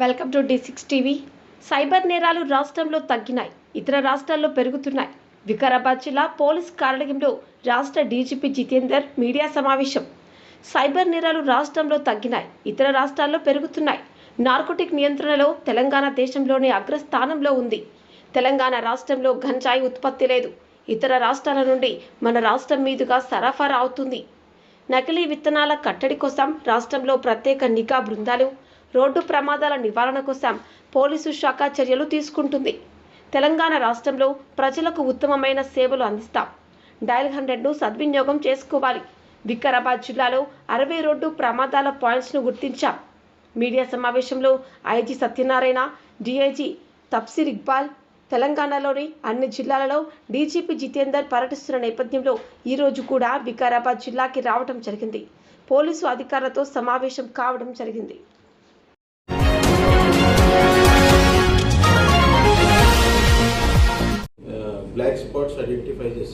Welcome to D six TV. Cyber నేరాలు రాష్ట్రంలో తగ్గినాయి ఇతర రాష్ట్రాల్లో పెరుగుతున్నాయి. వికారాబాద్ జిల్లా పోలీస్ కార్యాలయంలో రాష్ట్ర డీజీపీ జితేందర్ మీడియా సమావేశం. సైబర్ నేరాలు రాష్ట్రంలో తగ్గినాయి ఇతర రాష్ట్రాల్లో పెరుగుతున్నాయి. నార్కోటిక్ నియంత్రణలో తెలంగాణ దేశంలోనే అగ్రస్థానంలో ఉంది. తెలంగాణ రాష్ట్రంలో గంజాయి ఉత్పత్తి లేదు. ఇతర రాష్ట్రాల నుండి మన రాష్ట్రం మీదుగా సరఫరా అవుతుంది. నకిలీ విత్తనాల కట్టడి కోసం రాష్ట్రంలో ప్రత్యేక నిఘా బృందాలు రోడ్డు ప్రమాదాల నివారణ కోసం పోలీసు శాఖ చర్యలు తీసుకుంటుంది. తెలంగాణ రాష్ట్రంలో ప్రజలకు ఉత్తమమైన సేవలు అందిస్తాం. డయల్ హండ్రెడ్ను సద్వినియోగం చేసుకోవాలి. వికారాబాద్ జిల్లాలో అరవై రోడ్డు ప్రమాదాల పాయింట్స్ను గుర్తించాం. మీడియా సమావేశంలో ఐజీ సత్యనారాయణ డిఐజీ తప్సిర్ ఇక్బాల్ తెలంగాణలోని అన్ని జిల్లాలలో డీజీపీ జితేందర్ పర్యటిస్తున్న నేపథ్యంలో ఈరోజు కూడా వికారాబాద్ జిల్లాకి రావడం జరిగింది. పోలీసు అధికారులతో సమావేశం కావడం జరిగింది.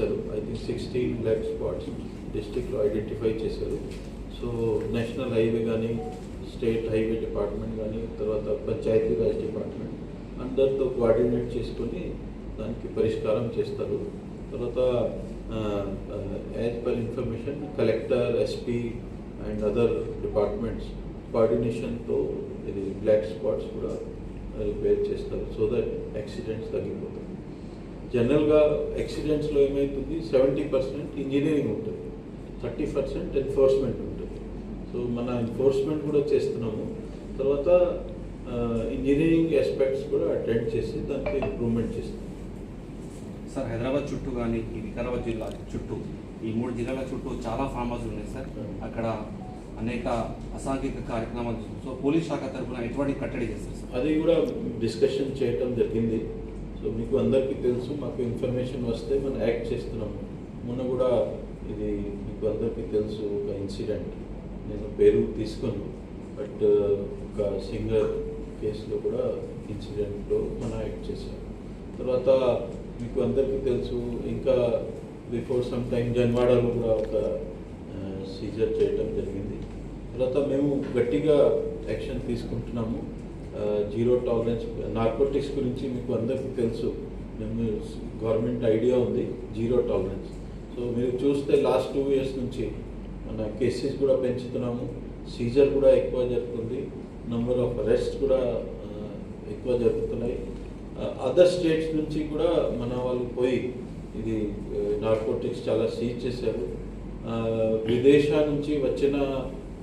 చేశారు I think sixteen black spots డిస్టిక్లో ఐడెంటిఫై చేశారు. సో నేషనల్ హైవే కానీ స్టేట్ హైవే డిపార్ట్మెంట్ కానీ తర్వాత పంచాయతీ రాజ్ డిపార్ట్మెంట్ అందరితో కోఆర్డినేట్ చేసుకొని దానికి పరిష్కారం చేస్తారు. తర్వాత as per information collector SP and other departments కోఆర్డినేషన్తో ఇది బ్లాక్ స్పాట్స్ కూడా రిపేర్ చేస్తారు. సో దట్ యాక్సిడెంట్స్ తగ్గిపోతాయి. జనరల్గా యాక్సిడెంట్స్లో ఏమవుతుంది సెవెంటీ పర్సెంట్ ఇంజనీరింగ్ ఉంటుంది. థర్టీ పర్సెంట్ ఎన్ఫోర్స్మెంట్ ఉంటుంది. సో మన ఎన్ఫోర్స్మెంట్ కూడా చేస్తున్నాము. తర్వాత ఇంజనీరింగ్ ఆస్పెక్ట్స్ కూడా అటెండ్ చేసి దానికి ఇంప్రూవ్మెంట్ చేస్తున్నాం. సార్ హైదరాబాద్ చుట్టూ కానీ ఈ వికారాబాద్ జిల్లా చుట్టూ ఈ మూడు జిల్లాల చుట్టూ చాలా ఫామ్ హౌస్ ఉన్నాయి సార్. అక్కడ అనేక అసాంఘిక కార్యక్రమాలు సో పోలీస్ శాఖ తరఫున ఎటువంటి కట్టడి చేస్తారు సార్? అది కూడా డిస్కషన్ చేయటం జరిగింది. సో మీకు అందరికీ తెలుసు మాకు ఇన్ఫర్మేషన్ వస్తే మనం యాక్ట్ చేస్తున్నాము మొన్న కూడా ఇది మీకు అందరికీ తెలుసు ఒక ఇన్సిడెంట్. నేను పేరు తీసుకుని బట్ ఒక సింగర్ కేసులో కూడా ఇన్సిడెంట్లో మనం యాక్ట్ చేశాం. తర్వాత మీకు అందరికీ తెలుసు ఇంకా బిఫోర్ సమ్ టైం జన్వాడలో కూడా ఒక సీజర్ చేయటం జరిగింది. తర్వాత మేము గట్టిగా యాక్షన్ తీసుకుంటున్నాము. జీరో టాలరెన్స్ నార్కోటిక్స్ గురించి మీకు అందరికీ తెలుసు. మేము గవర్నమెంట్ ఐడియా ఉంది జీరో టాలరెన్స్. సో మీరు చూస్తే లాస్ట్ టూ ఇయర్స్ నుంచి మన కేసెస్ కూడా పెంచుతున్నాము సీజర్ కూడా ఎక్కువ జరుగుతుంది నెంబర్ ఆఫ్ అరెస్ట్ కూడా ఎక్కువ జరుగుతున్నాయి. అదర్ స్టేట్స్ నుంచి కూడా మన వాళ్ళు పోయి ఇది నార్కోటిక్స్ చాలా సీజ్ చేశారు. విదేశాల నుంచి వచ్చిన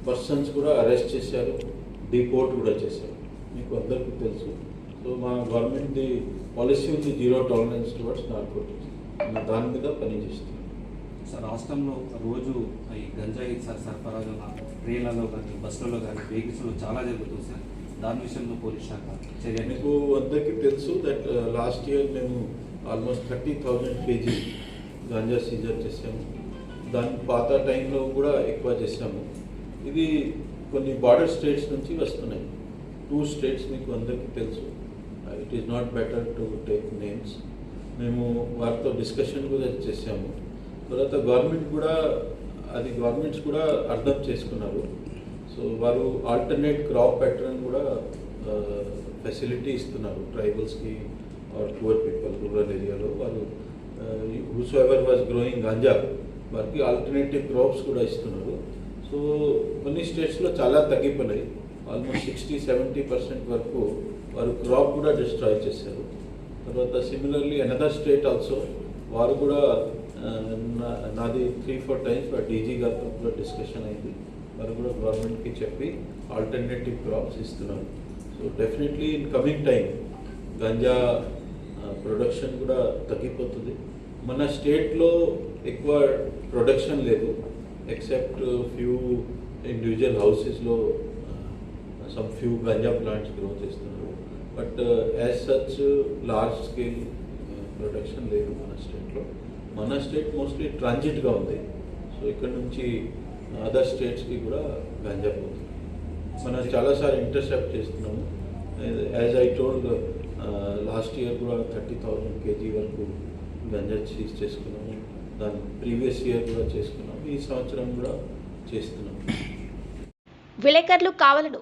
పర్సన్స్ కూడా అరెస్ట్ చేశారు డిపోర్ట్ కూడా చేశారు. మీకు అందరికీ తెలుసు. సో మా గవర్నమెంట్ది పాలసీ ఉంది జీరో టాలరెన్స్ టువర్డ్స్ నార్కోటిక్స్ దాని మీద పనిచేస్తున్నాం సార్ రాష్ట్రంలో రోజు ఈ గంజాయి సర్ సరఫరా ట్రైన్లలో కానీ బస్సులలో కానీ వెహికల్స్లో చాలా జరుగుతుంది సార్. దాని విషయంలో పోలీస్ శాఖ చర్య మీకు అందరికీ తెలుసు దట్ లాస్ట్ ఇయర్ మేము almost thirty thousand KG ganja seizure చేసాము దాని పాత టైంలో కూడా ఎక్కువ చేసాము ఇది కొన్ని బార్డర్ స్టేట్స్ నుంచి వస్తున్నాయి. టూ స్టేట్స్ మీకు అందరికీ తెలుసు. It is not better to take names మేము వారితో డిస్కషన్ కూడా చేసాము తర్వాత గవర్నమెంట్ కూడా అది గవర్నమెంట్స్ కూడా అర్థం చేసుకున్నారు. సో వారు ఆల్టర్నేట్ క్రాప్ ప్యాటర్న్ కూడా uh, ఫెసిలిటీ ఇస్తున్నారు. ట్రైబల్స్కి ఆర్ పువర్ పీపుల్ రూరల్ ఏరియాలో వారు who's ever was growing ganja వారికి ఆల్టర్నేటివ్ క్రాప్స్ కూడా ఇస్తున్నారు. సో కొన్ని స్టేట్స్లో చాలా తగ్గిపోయినాయి. ఆల్మోస్ట్ సిక్స్టీ సెవెంటీ పర్సెంట్ వరకు వారు క్రాప్ కూడా డిస్ట్రాయ్ చేశారు. తర్వాత సిమిలర్లీ అనదర్ స్టేట్ ఆల్సో వారు కూడా నా- నాది త్రీ ఫోర్ టైమ్స్ డీజీ గారితో కూడా డిస్కషన్ అయింది. వారు కూడా గవర్నమెంట్కి చెప్పి ఆల్టర్నేటివ్ క్రాప్స్ ఇస్తున్నారు. So definitely in coming time ganja production కూడా తగ్గిపోతుంది. మన స్టేట్లో ఎక్కువ ప్రొడక్షన్ లేదు except few individual హౌసెస్లో some few ganja plants grow చేస్తున్నారు but as such large scale production లేదు మన స్టేట్లో మన స్టేట్ మోస్ట్లీ ట్రాన్జిట్గా ఉంది. సో ఇక్కడ నుంచి అదర్ స్టేట్స్కి కూడా గంజా పోతుంది. మనం చాలాసార్లు ఇంటర్సెప్ట్ చేస్తున్నాము. As I told last year కూడా థర్టీ థౌజండ్ కేజీ వరకు గంజా సీజ్ చేసుకున్నాము. దాని ప్రీవియస్ ఇయర్ కూడా చేసుకున్నాము. ఈ సంవత్సరం కూడా చేస్తున్నాము. విలేకరులు కావాలను